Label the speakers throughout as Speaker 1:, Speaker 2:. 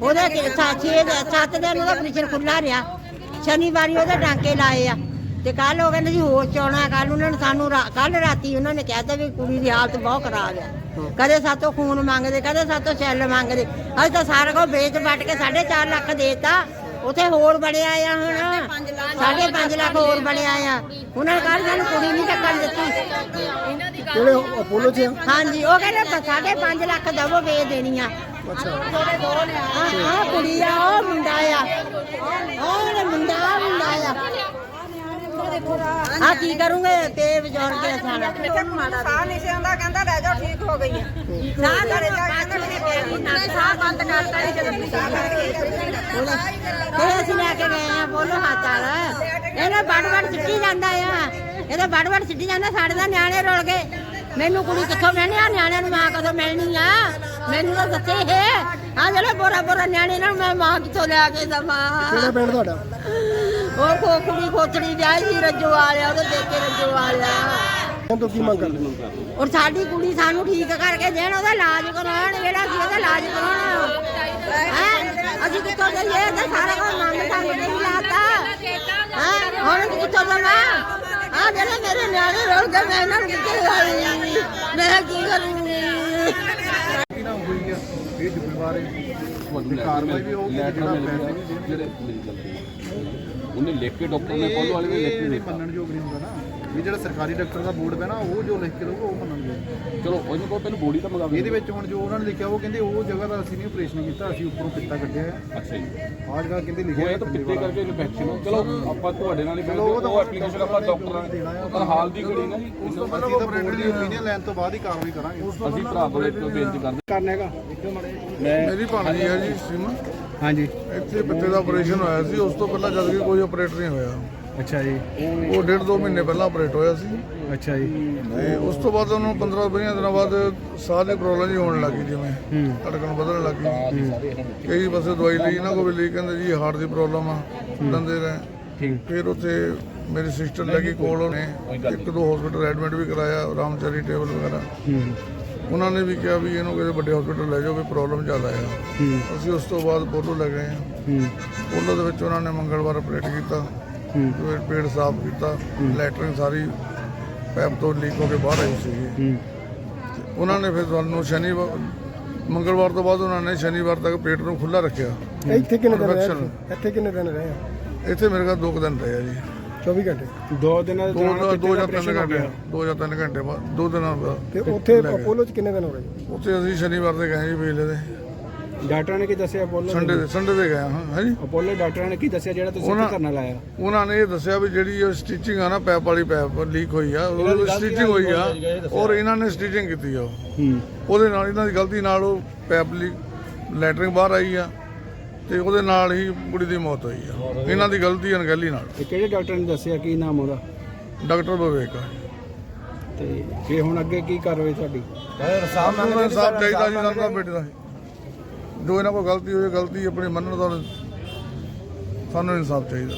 Speaker 1: ਦੇ- ਸੱਤ ਦਿਨ ਉਹਦਾ ਆਪਰੇਸ਼ਨ ਖੁੱਲਾ ਰਿਹਾ। ਸ਼ਨੀਵਾਰੀ ਉਹਦੇ ਟਾਂਕੇ ਲਾਏ ਆ। ਤੇ ਕੱਲ ਉਹ ਕਹਿੰਦੇ ਜੀ ਹੋਸ਼ ਚ ਆਉਣਾ ਕੱਲ ਉਹਨਾਂ ਨੇ ਸਾਨੂੰ ਕੱਲ ਰਾਤੀ ਉਹਨਾਂ ਨੇ ਕਹਿਤਾ ਵੀ ਕੁੜੀ ਦੀ ਹਾਲਤ ਬਹੁਤ ਖਰਾਬ ਆ। ਕਦੇ ਸਾਤੋਂ ਖੂਨ ਮੰਗਦੇ ਕਦੇ ਸਾਤੋਂ ਸੈੱਲ ਮੰਗਦੇ। ਅਸੀਂ ਤਾਂ ਸਾਰਾ ਕੁਝ ਵੇਚ ਵੱਟ ਕੇ 4.5 ਲੱਖ ਦੇਤਾ ਉਥੇ ਹੋਰ ਬਣਿਆ ਆ ਹੁਣ। 5.5 ਲੱਖ ਹੋਰ ਬਣਿਆ ਆ। ਉਹਨਾਂ ਨੇ ਕੱਲ ਸਾਨੂੰ ਕੁੜੀ ਨਹੀਂ ਚੱਕਣ ਦਿੱਤੀ।
Speaker 2: ਕਿਹੜੇ ਅਪੋਲੋ ਚ?
Speaker 1: ਹਾਂਜੀ ਉਹ ਕਹਿੰਦੇ 5.5 ਲੱਖ ਦਵੋ ਵੇ ਦੇਣੀ ਆ।
Speaker 2: ਅੱਛਾ।
Speaker 1: ਆ ਆ ਕੁੜੀ ਆ ਉਹ ਮੁੰਡਾ ਆ। ਉਹ ਮੁੰਡਾ ਆ ਮੁੰਡਾ ਆ। ਆ ਕੀ ਕਰੂੰਗੇ? ਤੇ ਬਜ਼ੁਰਗ ਆ ਸਾਰਾ।
Speaker 3: ਸਾਹ ਨਹੀਂ ਸੀ ਆਉਂਦਾ ਕਹਿੰਦਾ ਲੈ ਜਾਓ ਠੀਕ ਹੋ ਗਈ ਹੈ ਸਾਹ ਘਰੇ ਜਾ ਕੇ ਕਹਿੰਦਾ ਮੇਰੇ ਬੇਬੀ ਨਾਲ ਸਾਹ ਬੰਦ ਕਰਤਾ ਸੀ। ਜਦੋਂ ਸਾਹ
Speaker 1: ਫਿਰ ਅਸੀਂ ਲੈ ਕੇ ਗਏ ਆ, ਬੋਲੋ ਹੱਥ ਵਾਲਾ। ਇਹਨੇ ਵੱਡ ਵੱਡ ਸਿੱਟੀ ਜਾਂਦਾ ਆ। ਇਹਦਾ ਵੱਡ ਵੱਡ ਸਿੱਟੀ ਜਾਂਦਾ, ਸਾਡੇ ਦਾ ਨਿਆਣੇ ਰੁਲ ਗਏ। ਮੈਨੂੰ ਕੁੜੀ ਕਿੱਥੋਂ ਮਿਲਣੀ ਆ? ਨਿਆਣਿਆਂ ਨੂੰ ਮਾਂ ਕਦੋਂ ਮਿਲਣੀ ਆ? ਮੈਨੂੰ ਤਾਂ ਦੱਸੇ ਹੈ। ਆ ਜਿਹੜੇ ਬੋਰਾ ਬੋਰਾ ਨਿਆਣੇ ਨਾਲ ਮੈਂ ਮਾਂ ਕਿੱਥੋਂ ਲਿਆ ਕੇ ਦਵਾਂ?
Speaker 2: ਕਿਹੜਾ ਪਿੰਡ ਤੁਹਾਡਾ?
Speaker 1: ਉਹ ਕੋ ਕੁੜੀ ਖੋਤੜੀ ਵਿਆਹੀ ਸੀ ਰੱਜੋ ਵਾਲਿਆ ਉਹਦੇ ਦੇਖੇ ਰੱਜੋ ਵਾਲਿਆ।
Speaker 2: ਤੋਂ ਕੀ ਮੰਗ ਕਰਦੇ
Speaker 1: ਔਰ ਸਾਡੀ ਕੁੜੀ ਸਾਨੂੰ ਠੀਕ ਕਰਕੇ ਦੇਣ ਉਹਦਾ ਇਲਾਜ ਕਰਾਉਣ ਜਿਹੜਾ ਸੀ ਉਹਦਾ ਇਲਾਜ ਕਰਾਉਣ। ਹੈਂ? ਅਸੀਂ ਕਿੱਥੋਂ ਦੇਈਏ ਤੇ ਸਾਰਾ ਕੁਝ ਮੰਗ ਸੰਗ ਕੇ ਹੀ ਲਾਤਾ। ਹਾਂ? ਹੁਣ ਅਸੀਂ ਕਿੱਥੋਂ ਦਵਾਂ ਆ ਜਿਹੜੇ ਮੇਰੇ ਨਿਆਣੇ ਰੋਲ ਗਏ ਮੈਂ ਇਹਨਾਂ ਨੂੰ ਕਿੱਥੇ ਲਾਈ ਮੈਂ ਕੀ ਕਰੂੰਗੀ?
Speaker 4: ਤੁਹਾਨੂੰ
Speaker 5: ਤੇ ਕਾਰਵਾਈ ਵੀ ਹੋਊਗੀ ਜਿਹੜਾ ਪੈਸੇ ਨਹੀਂ
Speaker 4: ਜਿਹੜੇ ਮੇਰੀ ਗਲਤੀ। ਉਹਨੇ ਲਿਖ ਕੇ ਡਾਕਟਰ ਨੇ ਕੋਲ ਵਾਲੇ ਨੇ ਲਿਖ ਕੇ ਦਿੱਤਾ।
Speaker 5: ਮੰਨਣ ਯੋਗ ਨਹੀਂ ਹੁੰਦਾ ਨਾ। ਵੀ ਜਿਹੜਾ ਸਰਕਾਰੀ ਡਾਕਟਰ ਦਾ ਬੋਰਡ ਪੈਣਾ ਉਹ ਜੋ ਲਿਖ ਕੇ ਦਊਗਾ ਉਹ ਮੰਨਣਗੇ।
Speaker 4: ਚਲੋ ਉਹਨੂੰ ਕੋਲ ਪਹਿਲਾਂ ਬੋਡੀ ਤਾਂ ਮੰਗਾਵੇ
Speaker 5: ਇਹਦੇ ਵਿੱਚ ਹੁਣ ਜੋ ਉਹਨਾਂ ਨੇ ਲਿਖਿਆ ਉਹ ਕਹਿੰਦੇ ਉਹ ਜਗ੍ਹਾ ਦਾ ਅਸੀਂ ਨਹੀਂ ਆਪਰੇਸ਼ਨ ਕੀਤਾ ਅਸੀਂ ਉੱਪਰੋਂ ਪਿੱਤਾ ਕੱਢਿਆ। ਹੈ
Speaker 4: ਅੱਛਾ ਜੀ।
Speaker 5: ਆਹ ਜਗ੍ਹਾ ਕਹਿੰਦੇ ਲਿਖਿਆ
Speaker 4: ਉਹ
Speaker 5: ਹੈ
Speaker 4: ਇਹ ਤਾਂ ਪਿੱਤੇ। ਕਰਕੇ ਇਨਫੈਕਸ਼ਨ ਚਲੋ ਆਪਾਂ ਤੁਹਾਡੇ ਨਾਲ ਹੀ
Speaker 5: ਚਲੋ ਉਹ
Speaker 4: ਐਪਲੀਕੇਸ਼ਨ ਆਪਾਂ ਡਾਕਟਰਾਂ ਨੇ ਪਰ ਹਾਲ ਦੀ ਘੜੀ ਨਾ ਜੀ।
Speaker 5: ਉਸ ਤੋਂ ਪਹਿਲਾਂ ਆਪਰੇਟਰ ਦੀ ਓਪੀਨੀਅਨ ਲੈਣ ਤੋਂ ਬਾਅਦ ਹੀ ਕਾਰਵਾਈ ਕਰਾਂਗੇ।
Speaker 4: ਅਸੀਂ ਭਰਾ ਬੜੇ ਤੋਂ ਬੇਨਤੀ ਕਰਦੇ
Speaker 2: ਕਰਨਾ ਹੈਗਾ।
Speaker 6: ਮੇਰੀ ਭਾਣਜੀ ਹੈ ਜੀ ਸਿਮ
Speaker 2: ਹਾਂਜੀ।
Speaker 6: ਇੱਥੇ ਬੱਚੇ ਦਾ ਆਪਰੇਸ਼ਨ ਹੋਇਆ ਸੀ। ਉਸ ਤੋਂ ਪਹਿਲਾਂ ਜਦ ਕਿ ਕੋਈ ਆਪਰੇਟ ਨਹੀਂ ਹੋਇਆ।
Speaker 2: ਅੱਛਾ ਜੀ।
Speaker 6: ਉਹ ਡੇਢ ਦੋ ਮਹੀਨੇ ਪਹਿਲਾਂ ਆਪਰੇਟ ਹੋਇਆ ਸੀ।
Speaker 2: ਅੱਛਾ ਜੀ।
Speaker 6: ਤੇ ਉਸ ਤੋਂ ਬਾਅਦ ਉਹਨੂੰ 15 20 ਦਿਨਾਂ ਬਾਅਦ ਸਾਹ ਦੀ ਪ੍ਰੋਬਲਮ ਜੀ ਹੋਣ ਲੱਗੀ ਜਿਵੇਂ
Speaker 2: ਹੂੰ।
Speaker 6: ਧੜਕਣ ਵਧਣ ਲੱਗੀ ਕਈ ਪਾਸੇ ਦਵਾਈ ਲਈ ਇਹਨਾਂ ਕੋਲ ਵੀ ਲਈ ਕਹਿੰਦੇ ਜੀ ਹਾਰਟ ਦੀ ਪ੍ਰੋਬਲਮ ਆ ਦੰਦੇ ਰਹੇ ਫਿਰ ਉੱਥੇ ਮੇਰੀ ਸਿਸਟਰ ਲੈ ਕੇ ਕੋਲ ਉਹਨੇ ਇੱਕ ਦੋ ਹਸਪੀਟਲ ਐਡਮਿਟ ਵੀ ਕਰਾਇਆ ਰਾਮਚਾਰੀ ਟੇਬਲ ਵਗੈਰਾ।
Speaker 2: ਹੂੰ।
Speaker 6: ਉਹਨਾਂ ਨੇ ਵੀ ਕਿਹਾ ਵੀ ਇਹਨੂੰ ਕਿਸੇ ਵੱਡੇ ਹਸਪੀਟਲ ਲੈ ਜਾਓ ਵੀ ਪ੍ਰੋਬਲਮ ਜ਼ਿਆਦਾ ਆ।
Speaker 2: ਹੂੰ।
Speaker 6: ਅਸੀਂ ਉਸ ਤੋਂ ਬਾਅਦ ਪੋਲੋ ਲੈ ਗਏ ਹਾਂ
Speaker 2: ਹੂੰ।
Speaker 6: ਉਹਨਾਂ ਦੇ ਵਿੱਚ ਉਹਨਾਂ ਨੇ ਮੰਗਲਵਾਰ ਆਪਰੇਟ ਕੀਤਾ। ਫਿਰ ਪੇਟ ਸਾਫ਼ ਕੀਤਾ ਲੈਟਰਿੰਗ ਸਾਰੀ ਪੈਪ ਤੋਂ ਲੀਕ ਹੋ ਕੇ ਬਾਹਰ ਆਈ ਸੀ। ਉਹਨਾਂ ਨੇ ਫਿਰ ਤੁਹਾਨੂੰ ਸ਼ਨੀਵਾਰ ਮੰਗਲਵਾਰ ਤੋਂ ਬਾਅਦ ਉਹਨਾਂ ਨੇ ਸ਼ਨੀਵਾਰ ਤੱਕ ਪੇਟ ਨੂੰ ਖੁੱਲਾ ਰੱਖਿਆ।
Speaker 2: ਇੱਥੇ ਕਿੰਨੇ ਦਿਨ ਰਹੇ। ਇੱਥੇ ਕਿੰਨੇ ਦਿਨ ਰਹੇ?
Speaker 6: ਇੱਥੇ ਮੇਰੇ ਕੋਲ ਦੋ ਕੁ ਦਿਨ ਰਹੇ ਆ ਜੀ।
Speaker 2: 24 ਘੰਟੇ? ਦੋ ਦਿਨਾਂ ਦੇ
Speaker 6: ਦੋ
Speaker 2: ਦੌਰਾਨ
Speaker 6: ਦੋ ਜਾਂ ਤਿੰਨ ਘੰਟੇ। ਦੋ ਜਾਂ ਤਿੰਨ ਘੰਟੇ ਬਾਅਦ ਦੋ ਦਿਨਾਂ ਬਾਅਦ
Speaker 2: ਤੇ ਉੱਥੇ। ਅਪੋਲੋ ਚ ਕਿੰਨੇ ਦਿਨ ਹੋ ਗਏ?
Speaker 6: ਉੱਥੇ ਅਸੀਂ ਸ਼ਨੀਵਾਰ ਦੇ ਗਏ ਜੀ ਵੇਲੇ ਦੇ।
Speaker 2: ਡਾਕਟਰਾਂ ਨੇ ਕੀ ਦੱਸਿਆ? ਅਪੋਲੋ
Speaker 6: ਸੰਡੇ ਦੇ ਸੰਡੇ ਦੇ ਗਏ ਹਾਂ ਹਾਂਜੀ
Speaker 2: ਅਪੋਲੋ ਡਾਕਟਰਾਂ ਨੇ ਕੀ ਦੱਸਿਆ ਜਿਹੜਾ ਤੁਸੀਂ
Speaker 6: ਉਹਨਾਂ-
Speaker 2: ਕਰਨਾ ਲਾਇਆ?
Speaker 6: ਉਹਨਾਂ ਨੇ ਇਹ ਦੱਸਿਆ ਵੀ ਜਿਹੜੀ ਉਹ ਸਟਿਚਿੰਗ ਆ ਨਾ ਪੈਪ ਵਾਲੀ ਪੈਪ ਲੀਕ ਹੋਈ ਆ ਉਹ ਸਟਿਚਿੰਗ ਹੋਈ ਆ ਔਰ ਇਹਨਾਂ ਨੇ ਸਟਿਚਿੰਗ ਕੀਤੀ ਆ ਉਹ।
Speaker 2: ਹੂੰ।
Speaker 6: ਉਹਦੇ ਨਾਲ ਇਹਨਾਂ ਦੀ ਗਲਤੀ ਨਾਲ ਉਹ ਪੈਪ ਲੀਕ ਲੈਟਰਿੰਗ ਬਾਹਰ ਆਈ ਆ ਤੇ ਉਹਦੇ ਨਾਲ ਹੀ ਕੁੜੀ ਦੀ ਮੌਤ ਹੋਈ ਆ। ਇਹਨਾਂ ਦੀ ਗਲਤੀ ਅਣਗਹਿਲੀ ਨਾਲ।
Speaker 2: ਤੇ ਕਿਹੜੇ ਡਾਕਟਰ ਨੇ ਦੱਸਿਆ? ਕੀ ਨਾਮ ਉਹਦਾ?
Speaker 6: ਡਾਕਟਰ ਵਿਵੇਕ ਆ
Speaker 2: ਤੇ ਫੇ ਹੁਣ ਅੱਗੇ ਕੀ ਕਾਰਵਾਈ ਤੁਹਾਡੀ?
Speaker 6: ਇਨਸਾਫ ਚਾਹੀਦਾ ਜੀ ਸਾਨੂੰ ਤਾਂ ਬੇਟੇ ਦਾ। ਜੋ ਇਹਨਾਂ ਕੋਲ ਗਲਤੀ ਹੋਈ ਗਲਤੀ ਆਪਣੀ ਮੰਨਣ ਦਾ ਸਾਨੂੰ ਇਨਸਾਫ ਚਾਹੀਦਾ।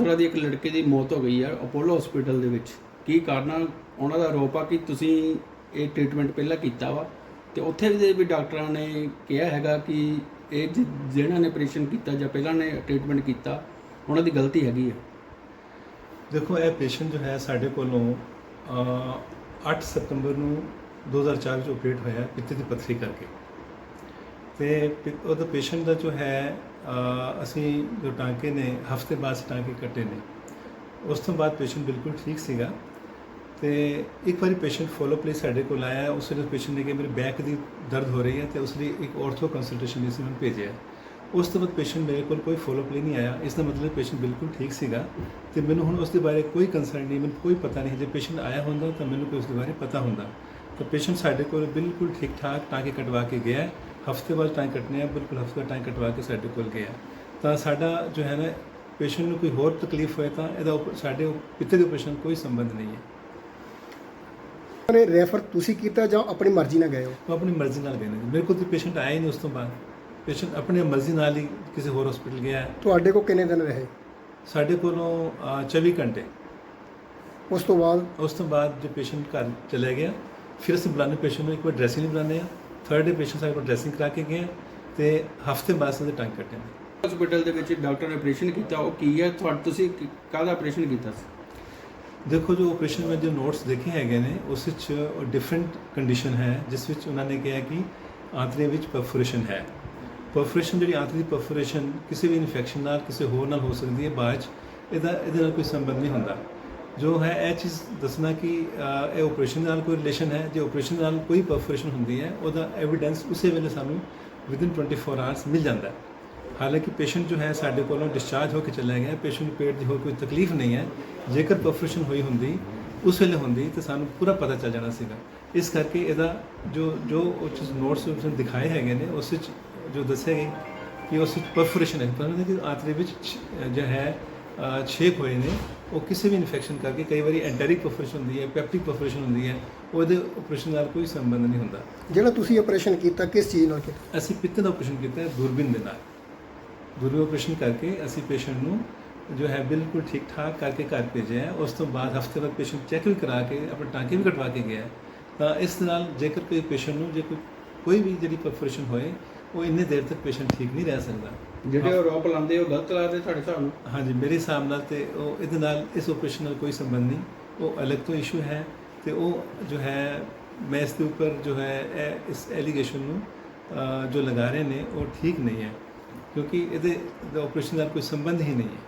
Speaker 7: ਉਹਨਾਂ ਦੀ ਇੱਕ ਲੜਕੇ ਦੀ ਮੌਤ ਹੋ ਗਈ ਹੈ ਅਪੋਲੋ ਹਸਪੀਟਲ ਦੇ ਵਿੱਚ। ਕੀ ਕਾਰਨ ਆ? ਉਹਨਾਂ ਦਾ ਆਰੋਪ ਆ ਕਿ ਤੁਸੀਂ ਇਹ ਟ੍ਰੀਟਮੈਂਟ ਪਹਿਲਾਂ ਕੀਤਾ ਵਾ ਤੇ ਉੱਥੇ ਵੀ ਦੇ ਵੀ ਡਾਕਟਰਾਂ ਨੇ ਕਿਹਾ ਹੈਗਾ ਕਿ ਇਹ ਜਿ- ਜਿਹਨਾਂ ਨੇ ਆਪਰੇਸ਼ਨ ਕੀਤਾ ਜਾਂ ਪਹਿਲਾਂ ਨੇ ਟ੍ਰੀਟਮੈਂਟ ਕੀਤਾ ਉਹਨਾਂ ਦੀ ਗਲਤੀ ਹੈਗੀ ਹੈ
Speaker 8: ਦੇਖੋ ਇਹ ਪੇਸ਼ੈਂਟ ਜੋ ਹੈ ਸਾਡੇ ਕੋਲੋਂ ਅ, 8 ਸਤੰਬਰ ਨੂੰ 2004 ਵਿੱਚ ਆਪਰੇਟ ਹੋਇਆ ਪਿੱਤੇ ਦੀ ਪੱਥਰੀ ਕਰਕੇ। ਤੇ ਪਿ- ਉਹਦਾ ਪੇਸ਼ੈਂਟ ਦਾ ਜੋ ਹੈ ਅਸੀਂ ਜੋ ਟਾਂਕੇ ਨੇ, ਹਫ਼ਤੇ ਬਾਅਦ ਟਾਂਕੇ ਕੱਟੇ ਨੇ। ਉਸ ਤੋਂ ਬਾਅਦ ਪੇਸ਼ੈਂਟ ਬਿਲਕੁਲ ਠੀਕ ਸੀਗਾ। ਤੇ ਇੱਕ ਵਾਰੀ ਪੇਸ਼ੈਂਟ ਫੋਲੋ ਲਈ ਸਾਡੇ ਕੋਲ ਆਇਆ। ਉਸ ਵੇਲੇ ਪੇਸ਼ੈਂਟ ਨੇ ਕਿ ਮੇਰੇ ਬੈਕ ਦੀ ਦਰਦ ਹੋ ਰਹੀ ਹੈ। ਤੇ ਉਸ ਲਈ ਇੱਕ ਆਰਥੋ ਕੰਸਲਟੇਸ਼ਨ ਲਈ ਸੀ ਮੈਨੂੰ ਭੇਜਿਆ। ਉਸ ਤੋਂ ਬਾਅਦ ਪੇਸ਼ੈਂਟ ਮੇਰੇ ਕੋਲ ਕੋਈ ਫੋਲੋ ਲਈ ਨਹੀਂ ਆਇਆ। ਇਸ ਦਾ ਮਤਲਬ ਪੇਸ਼ੈਂਟ ਬਿਲਕੁਲ ਠੀਕ ਸੀਗਾ। ਤੇ ਮੈਨੂੰ ਹੁਣ ਉਸ ਦੇ ਬਾਰੇ ਕੋਈ ਕੰਸਰਨ ਨਹੀਂ, ਮੈਨੂੰ ਕੋਈ ਪਤਾ ਨਹੀਂ। ਜੇ ਪੇਸ਼ੈਂਟ ਆਇਆ ਹੁੰਦਾ ਤਾਂ ਮੈਨੂੰ ਕੋਈ ਉਸ ਦੇ ਬਾਰੇ ਪਤਾ ਹੁੰਦਾ। ਤਾਂ ਪੇਸ਼ੈਂਟ ਸਾਡੇ ਕੋਲ ਬਿਲਕੁਲ ਠੀਕ ਠਾਕ ਟਾਂਕੇ ਕਟਵਾ ਕੇ ਗਿਆ। ਹਫ਼ਤੇ ਬਾਅਦ ਟਾਂਕੇ ਕੱਟਨੇ ਆ ਬਿਲਕੁਲ ਹਫ਼ਤੇ ਟਾਂਕੇ ਕਟਵਾ ਕੇ ਸਾਡੇ ਕੋਲ ਗਿਆ ਤਾਂ ਸਾਡਾ ਜੋ ਹੈ ਨਾ ਪੇਸ਼ੈਂਟ ਨੂੰ ਕੋਈ ਹੋਰ ਤਕਲੀਫ ਹੋਏ ਤਾਂ ਇਹਦਾ ਸਾਡੇ ਪਿੱਤੇ ਦੇ ਆਪਰੇਸ਼ਨ ਕੋਈ ਸੰਬੰਧ ਨਹੀਂ ਹੈ।
Speaker 2: ਨੇ ਰੈਫਰ ਤੁਸੀਂ ਕੀਤਾ ਜਾਂ ਆਪਣੀ ਮਰਜ਼ੀ ਨਾਲ ਗਏ ਹੋ?
Speaker 8: ਉਹ ਆਪਣੀ ਮਰਜ਼ੀ ਨਾਲ ਗਏ ਨੇ। ਮੇਰੇ ਕੋਲ ਤਾਂ ਪੇਸ਼ੈਂਟ ਆਇਆ ਹੀ ਨਹੀਂ ਉਸ ਤੋਂ ਬਾਅਦ। ਪੇਸ਼ੈਂਟ ਆਪਣੀ ਮਰਜ਼ੀ ਨਾਲ ਹੀ ਕਿਸੇ ਹੋਰ ਹਸਪੀਟਲ ਗਿਆ। ਹੈ।
Speaker 2: ਤੁਹਾਡੇ ਕੋਲ ਕਿੰਨੇ ਦਿਨ ਰਹੇ?
Speaker 8: ਸਾਡੇ ਕੋਲੋਂ ਅ, 24 ਘੰਟੇ।
Speaker 2: ਉਸ ਤੋਂ ਬਾਅਦ?
Speaker 8: ਉਸ ਤੋਂ ਬਾਅਦ ਜੋ ਪੇਸ਼ੈਂਟ ਘਰ ਚਲੇ ਗਿਆ ਫਿਰ ਅਸੀਂ ਬੁਲਾਉਂਦੇ ਪੇਸ਼ੈਂਟ ਨੂੰ ਇੱਕ ਵਾਰ ਡਰੈਸਿੰਗ ਬੁਲਾਉਂਦੇ ਆ। ਥਰਡ ਡੇ ਪੇਸ਼ੈਂਟ ਸਾਡੇ ਕੋਲ ਡਰੈਸਿੰਗ ਕਰਾ ਕੇ ਗਏ ਤੇ ਹਫ਼ਤੇ ਬਾਅਦ ਉਹਦੇ ਟੰਗ ਕੱਟੇ ਨੇ
Speaker 7: ਹਸਪੀਟਲ ਦੇ ਵਿੱਚ ਡਾਕਟਰ ਨੇ ਆਪਰੇਸ਼ਨ ਕੀਤਾ ਉਹ ਕੀ ਹੈ? ਤੁਹਾਡਾ ਤੁਸੀਂ ਕਿ- ਕਾਹਦਾ ਆਪਰੇਸ਼ਨ ਕੀਤਾ ਸੀ?
Speaker 8: ਦੇਖੋ ਜੋ ਆਪਰੇਸ਼ਨ ਵਿੱਚ ਜੋ ਨੋਟਸ ਦੇਖੇ ਹੈਗੇ ਨੇ ਉਸ ਵਿੱਚ ਡਿਫਰੈਂਟ ਕੰਡੀਸ਼ਨ ਹੈ ਜਿਸ ਵਿੱਚ ਉਹਨਾਂ ਨੇ ਕਿਹਾ ਕਿ ਆਂਤੜੇ ਵਿੱਚ ਪਰਫੋਰੇਸ਼ਨ ਹੈ। ਪਰਫੋਰੇਸ਼ਨ ਜਿਹੜੀ ਆਂਤੜੀ ਦੀ ਪਰਫੋਰੇਸ਼ਨ ਕਿਸੇ ਵੀ ਇਨਫੈਕਸ਼ਨ ਨਾਲ ਕਿਸੇ ਹੋਰ ਨਾਲ ਹੋ ਸਕਦੀ ਹੈ ਬਾਅਦ 'ਚ ਇਹਦਾ ਇਹਦੇ ਨਾਲ ਕੋਈ ਸੰਬੰਧ ਨਹੀਂ ਹੁੰਦਾ। ਜੋ ਹੈ ਇਹ ਚੀਜ਼ ਦੱਸਣਾ ਕਿ ਅਹ, ਇਹ ਆਪਰੇਸ਼ਨ ਨਾਲ ਕੋਈ ਰਿਲੇਸ਼ਨ ਹੈ? ਜੇ ਆਪਰੇਸ਼ਨ ਨਾਲ ਕੋਈ ਪਰਫੋਰੇਸ਼ਨ ਹੁੰਦੀ ਹੈ ਉਹਦਾ ਐਵੀਡੈਂਸ ਉਸੇ ਵੇਲੇ ਸਾਨੂੰ ਵਿਦਿਨ 24 ਆਵਰਸ ਮਿਲ ਜਾਂਦਾ ਹੈ। ਹਾਲਾਂਕਿ ਪੇਸ਼ੈਂਟ ਜੋ ਹੈ ਸਾਡੇ ਕੋਲੋਂ ਡਿਸਚਾਰਜ ਹੋ ਕੇ ਚਲਾ ਗਿਆ ਪੇਸ਼ੈਂਟ ਨੂੰ ਪੇਟ ਦੀ ਹੋਰ ਕੋਈ ਤਕਲੀਫ ਨਹੀਂ ਹੈ। ਜੇਕਰ ਪਰਫੋਰੇਸ਼ਨ ਹੋਈ ਹੁੰਦੀ ਉਸ ਵੇਲੇ ਹੁੰਦੀ ਤਾਂ ਸਾਨੂੰ ਪੂਰਾ ਪਤਾ ਚੱਲ ਜਾਣਾ ਸੀਗਾ। ਇਸ ਕਰਕੇ ਇਹਦਾ ਜੋ ਜੋ ਉਹ ਚੀਜ਼ ਨੋਟਸ ਵਿੱਚ ਦਿਖਾਏ ਹੈਗੇ ਨੇ ਉਸ ਵਿੱਚ ਜੋ ਦੱਸਿਆ ਗਿਆ ਕਿ ਉਸ ਵਿੱਚ ਪਰਫੋਰੇਸ਼ਨ ਹੈ। ਪਰ ਕਿ ਆਂਤੜੇ ਵਿੱਚ ਛ- ਜੋ ਹੈ ਛੇਕ ਹੋਏ ਨੇ। ਉਹ ਕਿਸੇ ਵੀ ਇਨਫੈਕਸ਼ਨ ਕਰਕੇ ਕਈ ਵਾਰੀ ਐਂਟਰਿਕ ਪਰਫੋਰੇਸ਼ਨ ਹੁੰਦੀ ਹੈ ਪੈਪਟਿਕ ਪਰਫੋਰੇਸ਼ਨ ਹੁੰਦੀ ਹੈ ਉਹਦੇ ਆਪਰੇਸ਼ਨ ਨਾਲ ਕੋਈ ਸੰਬੰਧ ਨਹੀਂ ਹੁੰਦਾ।
Speaker 2: ਜਿਹੜਾ ਤੁਸੀਂ ਆਪਰੇਸ਼ਨ ਕੀਤਾ ਕਿਸ ਚੀਜ਼ ਨਾਲ ਕੀਤਾ?
Speaker 8: ਅਸੀਂ ਪਿੱਤ ਦਾ ਆਪਰੇਸ਼ਨ ਕੀਤਾ ਹੈ ਦੂਰਬੀਨ ਦੇ ਨਾਲ। ਦੂਰਬੀਨ ਆਪਰੇਸ਼ਨ ਕਰਕੇ ਅਸੀਂ ਪੇਸ਼ੈਂਟ ਨੂੰ ਜੋ ਹੈ ਬਿਲਕੁਲ ਠੀਕ ਠਾਕ ਕਰਕੇ ਘਰ ਭੇਜਿਆ ਹੈ। ਉਸ ਤੋਂ ਬਾਅਦ ਹਫ਼ਤੇ ਬਾਅਦ ਪੇਸ਼ੈਂਟ ਚੈੱਕ ਵੀ ਕਰਾ ਕੇ ਆਪਣੇ ਟਾਂਕੇ ਵੀ ਕਟਵਾ ਕੇ ਗਿਆ। ਤਾਂ ਇਸ ਨਾਲ ਜੇਕਰ ਕੋਈ ਪੇਸ਼ੈਂਟ ਨੂੰ ਜੇ ਕੋਈ ਕੋਈ ਵੀ ਜਿਹੜੀ ਪਰਫੋਰੇਸ਼ਨ ਹੋਏ ਉਹ ਇੰਨੇ ਦੇਰ ਤੱਕ ਪੇਸ਼ੈਂਟ ਠੀਕ ਨਹੀਂ ਰਹਿ ਸਕਦਾ।
Speaker 7: ਜਿਹੜੇ ਉਹ ਆਰੋਪ ਲਾਉਂਦੇ ਉਹ ਗਲਤ ਲਾਉਂਦੇ ਤੁਹਾਡੇ ਹਿਸਾਬ ਨਾਲ?
Speaker 8: ਹਾਂਜੀ ਮੇਰੇ ਹਿਸਾਬ ਨਾਲ ਤੇ ਉਹ ਇਹਦੇ ਨਾਲ ਇਸ ਆਪਰੇਸ਼ਨ ਨਾਲ ਕੋਈ ਸੰਬੰਧ ਨਹੀਂ। ਉਹ ਅਲੱਗ ਤੋਂ ਇਸ਼ੂ ਹੈ ਤੇ ਉਹ ਜੋ ਹੈ ਮੈਂ ਇਸ ਦੇ ਉੱਪਰ ਜੋ ਹੈ ਇਸ ਐਲੀਗੇਸ਼ਨ ਨੂੰ ਜੋ ਲਗਾ ਰਹੇ ਨੇ ਉਹ ਠੀਕ ਨਹੀਂ ਹੈ। ਕਿਉਂਕਿ ਇਹਦੇ ਆਪਰੇਸ਼ਨ ਨਾਲ ਕੋਈ ਸੰਬੰਧ ਹੀ ਨਹੀਂ ਹੈ।